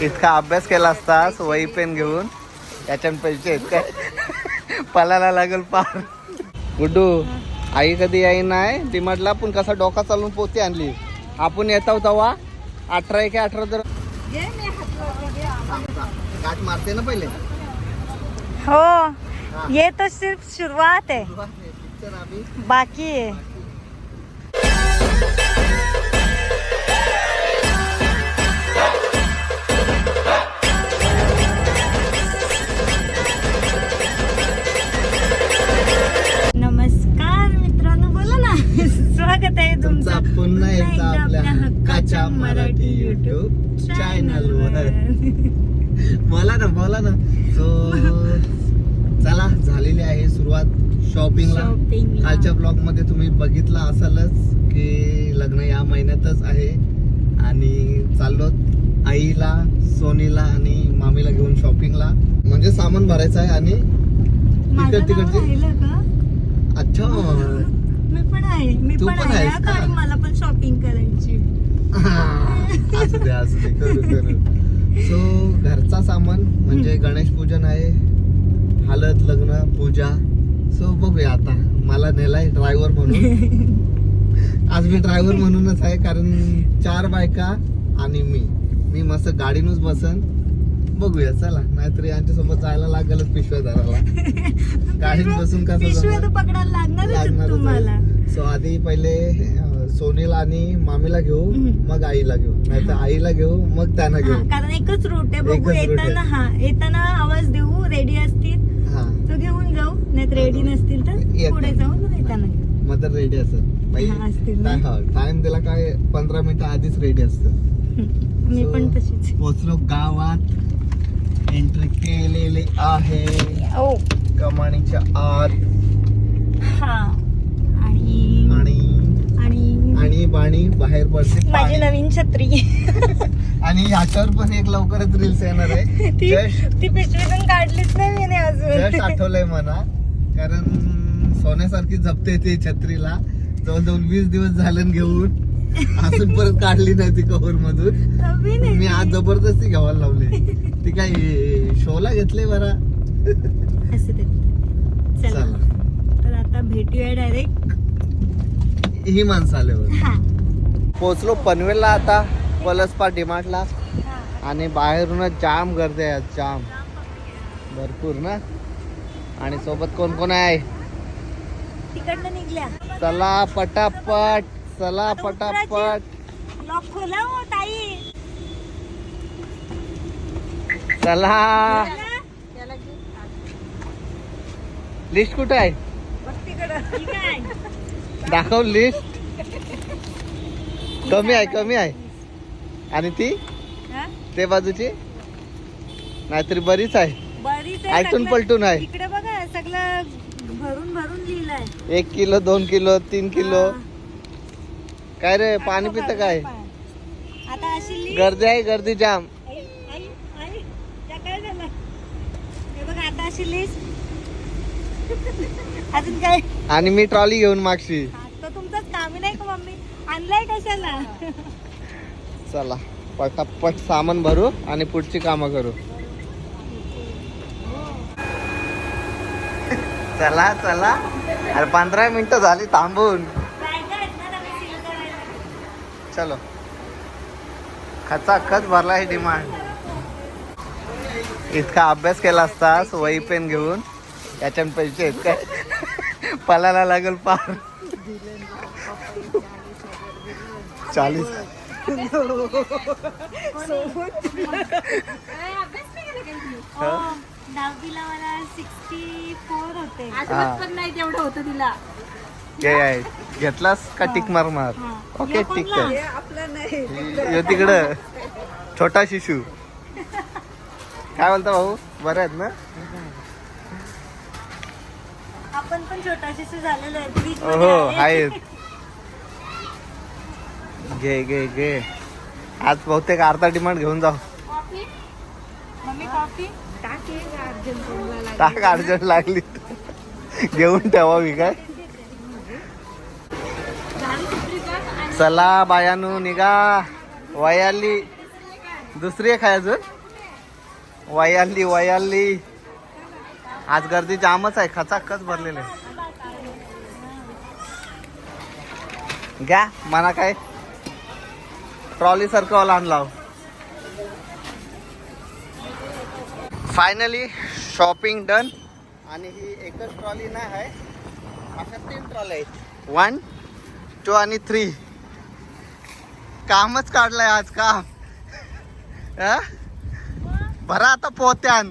इतका अभ्यास केला असतास वही पेन घेऊन. याच्यात पैसे आहेत काय? पलाला लागल पार. गुड्डू आई कधी याई नाही? डिमार्टला पण कसा डोका चालून पोती आणली? आपण येतो तेव्हा अठरा एक अठरा तर गाठ मारते ना पहिले? हो. ये तो सिर्फ शुरुआत है बाकी है हक्काच्या मराठी युट्यूब चॅनलवर बोला ना बोला ना. सो चला झालेली आहे सुरुवात शॉपिंगला. कालच्या ब्लॉगमध्ये तुम्ही बघितलं असालच की लग्न या महिन्यातच आहे. आणि चाललो आईला सोनीला आणि मामीला घेऊन शॉपिंगला म्हणजे सामान भरायचं आहे आणि नाव तिकडची. अच्छा. पण आहे. मी तू पण पण आहे. आहेस का? कारण मला पण शॉपिंग करायची. असू दे असू दे करू करू सो घरचा सामान म्हणजे गणेश पूजन आहे हळद लग्न पूजा. सो बघूया आता. मला नेलाय ड्रायव्हर म्हणून. आज मी ड्रायव्हर म्हणूनच आहे कारण चार बायका आणि मी. मी मस्त गाडीनच बसन. बघूया चला. नाहीतर यांच्यासोबत जायला लागेलच पिशव्या धरायला. गाडीत बसून कसं पिशव्या तर जमणार? पकडायला लागणारच आहेत. तुम्हाला. सो आधी पहिले सोनीला आणि मामीला घेऊ. मग आईला घेऊ. नाही तर आईला घेऊ मग त्यांना घेऊ. कारण एकच रूट आहे. बघू. येताना हा येताना आवाज देऊ रेडी असतील हा. तर घेऊन जाऊ. नाही रेडी नसतील तर. पुढे जाऊन येताना मग तर रेडी असत. टाइम दिला काय पंधरा मिनिटं आधीच रेडी असत. मी पण तशीच. पोचलो गावात. एंट्री केलेली आहे. कमानीच्या आत. हा. आणि आणि आणि पाणी बाहेर पडते माझी पाणी. नवीन छत्री. आणि ह्याच्यावर पण एक लवकरच रील्स येणार आहे. ती जस्ट ती पिशवीतून काढलीच नाही मी जस्ट अजून. आठवलंय मला. कारण सोन्यासारखी जपते ती छत्रीला. जवळजवळ वीस दिवस झालं घेऊन. अजून परत काढली नाही ती कव्हर मधून नवीन आहे मी आज. जबरदस्ती घ्यावायला लावली. ती काय शोला घेतले बरा. असू दे. चला. चला. तर आता भेटूया डायरेक्ट ही माणसं आल्यावर हा. पोचलो पनवेलला आता पलसपा डिमार्टला. आणि बाहेरूनच जाम गर्दी आहे जाम. भरपूर ना? आणि सोबत कोण कोण आहे? निघल्या. चला पटापट चला पटापट. हो ताई. चला. लिस्ट कुठे आहे. दाखव लिस्ट कमी आहे कमी आहे. आणि ती? ते बाजूची? नाहीतरी बरीच आहे. सगळं. पलटून आहे. इकडे बघा सगळं भरून भरून लिहिलंय. एक किलो दोन किलो तीन किलो. काय रे पाणी पितं काय? गर्दी आहे गर्दी जाम. काय झालं? बघ आता अशी लिस्ट अजून काय? आणि मी ट्रॉली घेऊन मागशी. तो तुमचंच कामी नाही का मम्मी? आणलाय कशाला? चला पटापट सामान भरू आणि पुढची कामं करू. चला चला. अरे पंधरा मिनिटं झाली थांबून. चलो. खचा खच भरला आहे डिमांड. इतका अभ्यास केला असतास वही पेन घेऊन. याच्यात पैसे आहेत काय? पलाला लागल पार. चाळीस. हो, दहावीला मला सिक्स्टी फोर होते. हा. पण नाही तेवढं होतं तिला. घे आहे. घेतलास का टिक मार मार. ओके टिक यो तिकडं. छोटा शिशू. काय बोलता भाऊ? बरे आहेत ना? आपण पण छोटा शिशू झालेलो आहे. हो. आहेत. घे घे घे. आज बहुतेक अर्धा डिमांड घेऊन जाऊ. कॉफी मम्मी कॉफी टाके अर्जंट टाक अर्जंट लागली. घेऊन ठेवावी काय? चला बायानू निघा. वयाली. दुसरी आहे काय अजून? वयाल्ली वयाल्ली आज गर्दी जामच आहे खचाखच भरलेले घ्या मना काय ट्रॉली सारखं वाला आणला फायनली शॉपिंग डन आणि ही एकच ट्रॉली नाही आहे अशा तीन ट्रॉली आहेत. वन टू आणि थ्री कामच काढलंय आज काम. भरा आता पोत्यान.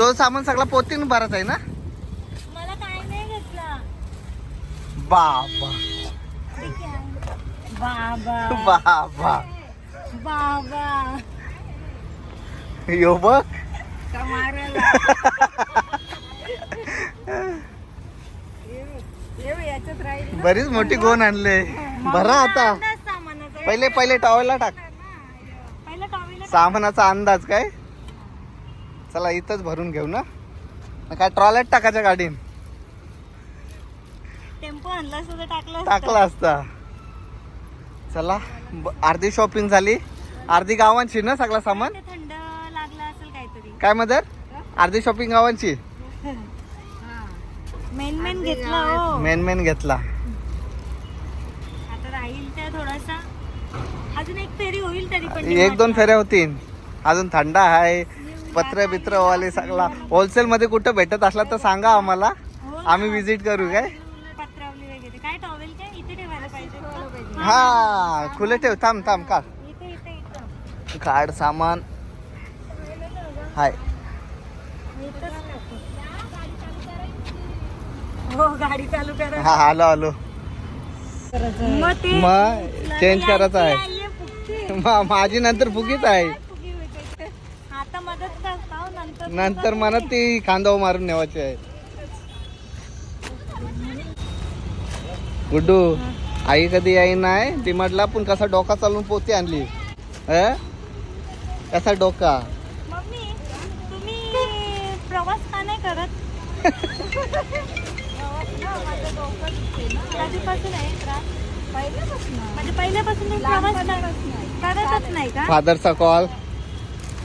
तो सामान सगळा पोतीन भरत आहे ना? मला काय नाही घेतला. बाबा. बाबा. बाबा. बाबा. यो बघ. याच्यात राहील बरीच मोठी गोण आणले. भरा आता. सामानाचा. पहिले पहिले टॉवेलला टाक. पहिलं टॉवेल सामानाचा अंदाज काय? चला इथंच भरून घेऊ ना. मग काय ट्रॉलेट टाकायच्या गाडीन. टेम्पो आणला सुद्धा टाकलं असतं. टाकला असता. चला ब- अर्धी शॉपिंग झाली. अर्धी गावांची ना सगळं सामान? थंड लागलं असेल काहीतरी. काय मदर? अर्धी शॉपिंग गावांची? मेन मेन घेतलं हो. मेन मेन घेतला. आता राहील त्या थोडासा. अजून एक फेरी होईल तरी पण एक दोन फेऱ्या होतील. अजून थंड आहे. पत्र बित्र वाले सगळा. होलसेल मध्ये कुठं भेटत असला तर सांगा आम्हाला. आम्ही विजिट करू काय? हा खुले ठेव. थांब थांब का इथे इथे इथं. कार्ड सामान. हाय. हो गाडी चालू करा. हा आलो आलो. मग चेंज करायचं आहे. माझी नंतर फुगीच आहे काय फुगी होते? आता मदत करता हो, नंतर मला ती खांदा मारून नेवायची आहे. गुड्डू आई कधी येई नाही डिमांडला पण कसा डोका चालून पोती आणली. अं? कसा डोका? मम्मी तुम्ही प्रवास का नाही करत? कधीपासून आहे त्रास म्हणजे पहिल्यापासून तुम्ही प्रवास कर- करतच नाही का? फादरचा कॉल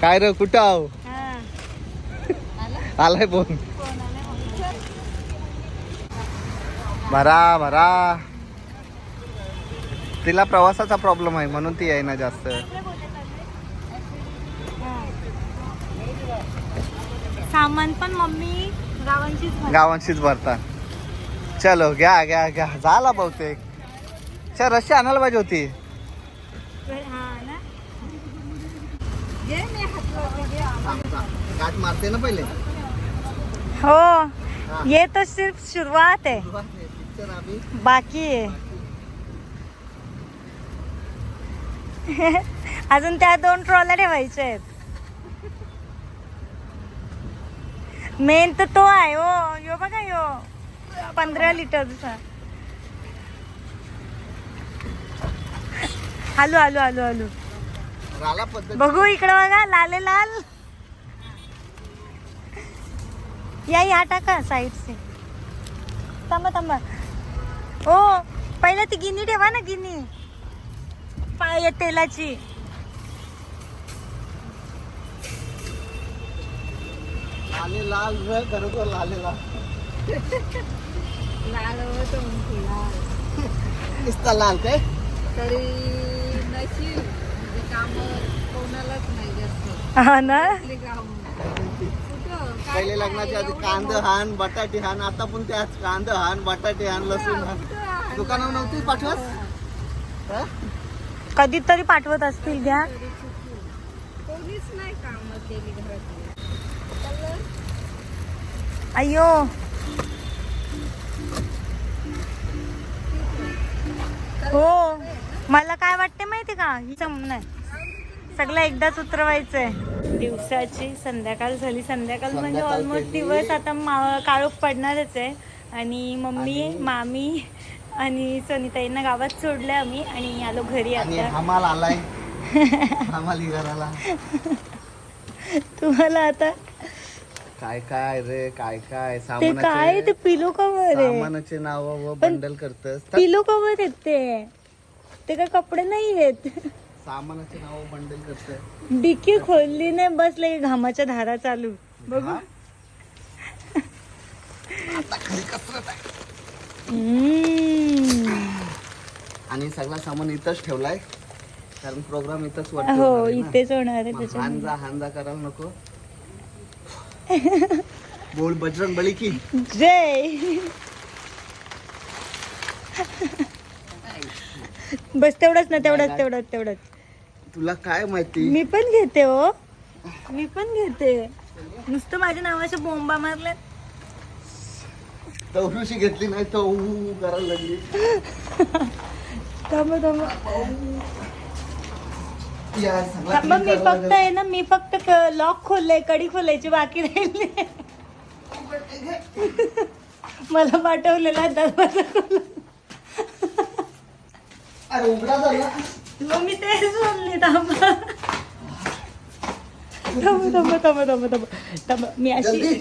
काय रे कुठं आहो. आलाय फोन? भरा भरा तिला प्रवासाचा प्रॉब्लेम आहे म्हणून ती जास्त आहे? हा. सामान पण मम्मी भरते. गावांशीच भरतात चलो घ्या घ्या घ्या झाला बहुतेक चल रशी आणायला पाहिजे होती ना घे मी हात लावते, घे. गाठ मारते ना पहिले हो ये तो सिर्फ शुरुआत है। पिक्चर आम्ही बाकी आहे अजून त्या दोन ट्रॉल्या ठेवायच्या आहेत. मेन तर तो आहे हो यो बघा यो. पंधरा लिटरचा. हॅलो हॅलो हॅलो हॅलो राला पद्धत. बघू इकडं बघा लाले लाल. या या टाका साईड से थांबा थांबा. ओ पहिलं ती गिनी ठेवा ना गिनी. पाय तेलाची. लाले लाल करतो लाले लाल लाल होतं लाल. नुसता लाल काय? तरी नशीब म्हणजे काम कोणालाच नाही जास्त. हा ना आपली काम कुठं काय पहिले लग्नाच्या आधी कांद हान बटाटे हान. आता पण त्याच कांद हान बटाटे हान लसूण हान. दुकानावर नव्हती पाठवत? कधीतरी पाठवत असतील घ्या. तरी कोणीच नाही काम केली घरातली अय्यो. हो. मला काय वाटते माहिती का? ही सम- नाही. सगळं एकदाच उतरवायचंय. दिवसाची संध्याकाळ झाली. संध्याकाळ म्हणजे ऑलमोस्ट. दिवस आता काळोख पडणारच आहे. आणि मम्मी मामी आणि सनिताईंना गावात सोडलं आम्ही आणि आलो घरी आणि आता. हमाल आलाय. तुम्हाला आता काय काय रे काय काय? ते काय? ते पिलो कवर आहे. सामानाचे नाव बंडल करतस. पिलो कवर आहेत ते. ते काय कपडे नाही आहेत. सामानाचे नाव बंडल करतोय. डिक्की खोलली नाही बसले घामाच्या धारा चालू. बघू. हम्म. आणि सगळा सामान इथंच ठेवलाय. कारण प्रोग्राम इथंच वरती हो. इथेच होणार आहे हानजा हानजा करायला नको. बोल बजरंग बली की. जय. बस तेवढंच ना तेवढंच तेवढंच तेवढंच. तुला काय माहिती? मी पण घेते हो. मी पण घेते. नुसतं माझ्या नावाच्या बोंबा मारल्या तवरुशी घेतली नाही तर ऊ करायला लागली. थांबा थांबा. सगळा मी करायला फक्त आहे ना मी फक्त लॉक खोलले कडी खोलायची बाकी राहिली. मला पाठवलेला दरवाजा खोला अरे उघडा झाला मग मी तेच बोलले थांबा थांबा थांबा थांबा थांबा थांबा थांबा मी अशी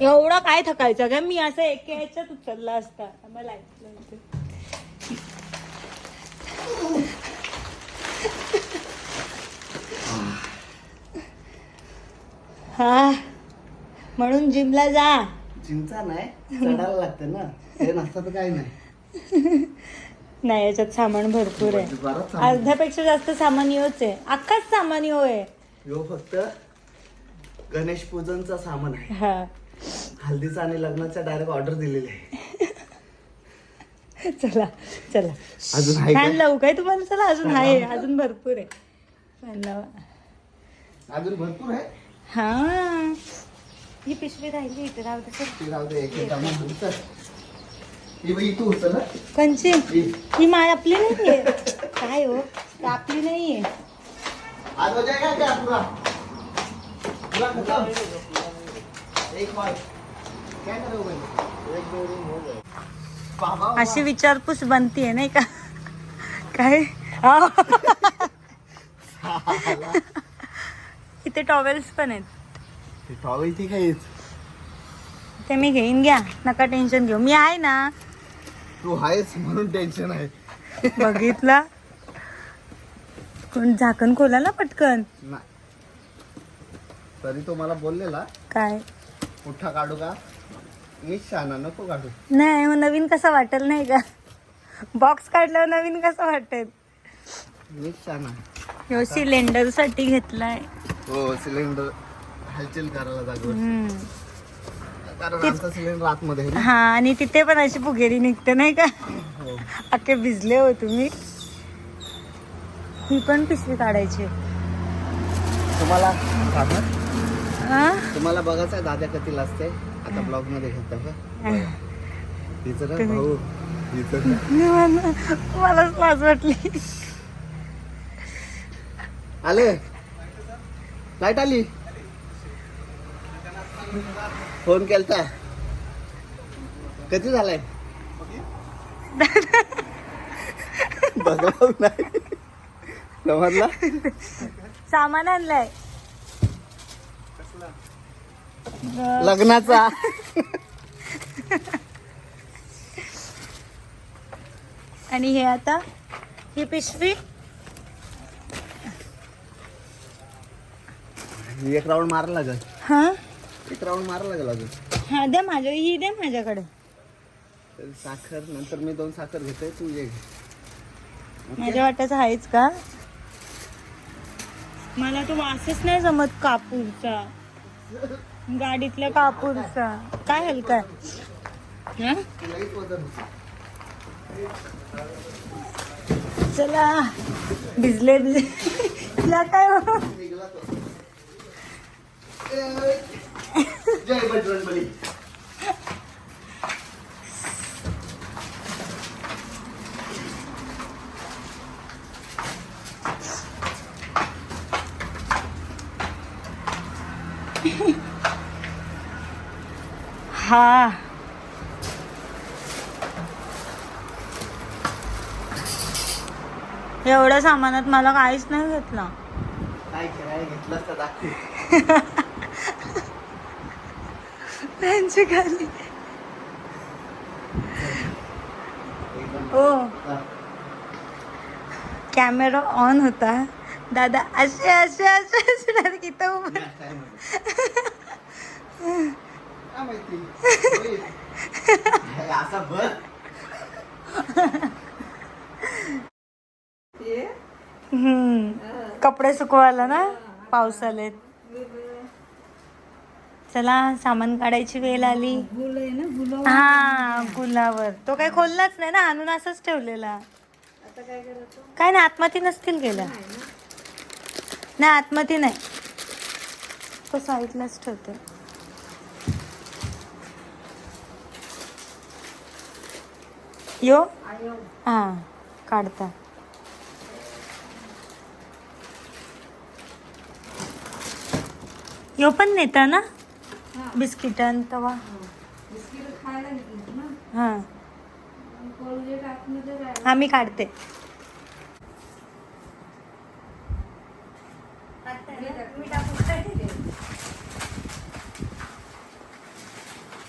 एवढा काय थकायचं का मी असं एका ह्याच्यात उचलला असता. मला ऐकलं होतं. हा. म्हणून जिमला जा. चिंचा नाही चढायला लागतं ना. हे नसतं तर काही नाही. नाही याच्यात सामान भरपूर आहे. बरंच सामान. अर्ध्यापेक्षा जास्त सामान योच आहे. अख्खाच सामान यो आहे. ह्यो फक्त गणेश पूजनचा सामान आहे. हा. हल्दीचा आणि लग्नाचा डायरेक्ट ऑर्डर दिलेली आहे. चला चला. अजून आहे फॅन? लावू काय तुम्हाला? चला अजून आहे अजून भरपूर आहे. फॅन लावा. अजून भरपूर आहे? हा. ही पिशवी राहिली इथे राहू दे. चल. ती राहू दे एक एक आम्ही उचल. तू उचल हं. कंची माय आपली नाहीये. काय हो? आपली नाहीये. हो हो अशी विचारपूस बनतीये नाही का? काय? हा. इथे टॉवेल्स पण आहेत. टॉवेल ती काय ते मी घेईन घ्या. नका टेन्शन घेऊ. मी आहे ना तू आहेस म्हणून टेन्शन आहे. बघितला? कोण झाकण खोला ना पटकन? नाही. तरी तो मला बोललेला काय? पुठ्ठा काढू का? शहाणा नको काढू. नाही मग नवीन कसं वाटेल नाही का? बॉक्स काढल्यावर नवीन कसं वाटेल? शहाणा. ह्यो सिलेंडरसाठी घेतलाय. हो सिलेंडर हालचाल करायला जागो हम्म. कारण आमचा सिलेंडर आतमध्ये आहे ना. हा आणि तिथे पण अशी फुगेरी निघते नाही का? अख्खे भिजले हो तुम्ही. ही पण पिशवी काढायची तुम्हाला हा? तुम्हाला बघायचं दादा कधी असते आता ब्लॉगमध्ये घेता का भाऊ. मलाच लाज वाटली. आले? लाइट आली? फोन केलता. कधी झालाय? बघा नाही. समजला? सामान आणलंय. लग्नाचा. आणि हे आता? ही पिशवी? एक राऊंड मारा लागल हा? एक राऊंड मारा लागल अजून. हा दे माझ्या ही दे माझ्याकडे. तर साखर नंतर मी दोन साखर घेतोय तू ये. माझ्या वाट्याचं आहेच का? मला तो वासच नाही जमत कापूरचा. गाडीतल्या कापूरचा. काय हलका हा? लगेच वजन होतं. चला भिजले भिजले. तिला काय हो? निघाला तो. ए, जय बजरंग बली. हा. एवढ्या सामानात मला काहीच नाही घेतलं. काय खेळायला घेतलं तर दाखव त्यांची खाली हो. कॅमेरा ऑन होता. दादा असे असे असे असे direct इथं उभं नाही, काय म्हणतो? काय माहिती होईल. हे असा बघ हम्म. कपडे सुकवायला ना पावसालेत चला सामान काढायची वेळ आली. ना हा गुलावर. तो काही खोललाच नाही ना आणून असंच ठेवलेला. काय नाही आतमध्ये नसतील गेल्या. नाही ना. नाही तो साईडलाच ठेवते. यो? हा काढता. यो पण नेता ना? बिस्किटन तवा बिस्किट खायला घेतली ना हा. आम्ही काढते.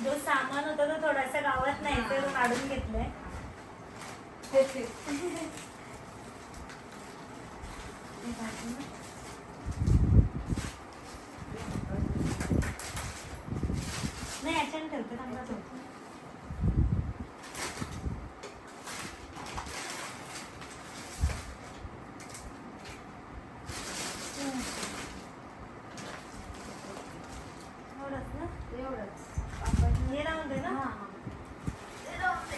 जो सामान होता तो थोडासा गावात नाही ते काढून घेतलंय ते ते. नाही याच्याने ठेवते थांबा ठेवते. एवढंच ना? एवढंच हे राहून दे ना हा. हे राहून दे.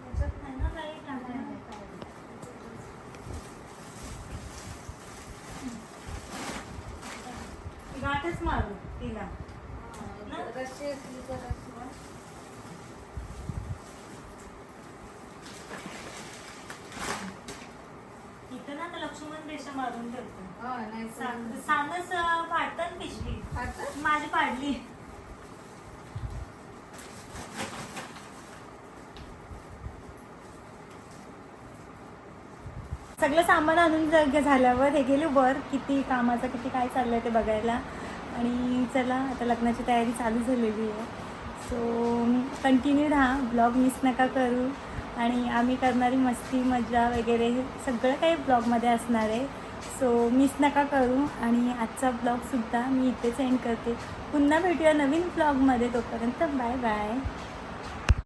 याच्यात नाही ना काही टाकायला. गाठच मारू तिला हा, रस्सी असली तर रस्सी मार. इथं ना आता लक्ष्मण रेषा मारून ठेवतो हा, नाही सांग- तर- सांगच अं, फाडतात पिशवी खातं? माझी फाडली सगळं सामान आणून जग झाल्यावर हे गेले वर. किती कामाचं किती काय चाललंय ते बघायला. आणि चला आता लग्नाची तयारी चालू झालेली आहे. सो कंटिन्यू राहा. ब्लॉग मिस नका करू. आणि आम्ही करणारी मस्ती मजा वगैरे हे सगळं काही ब्लॉगमध्ये असणार आहे. सो मिस नका करू. आणि आजचा ब्लॉगसुद्धा मी इथेच एंड करते. पुन्हा भेटूया नवीन ब्लॉगमध्ये तोपर्यंत बाय बाय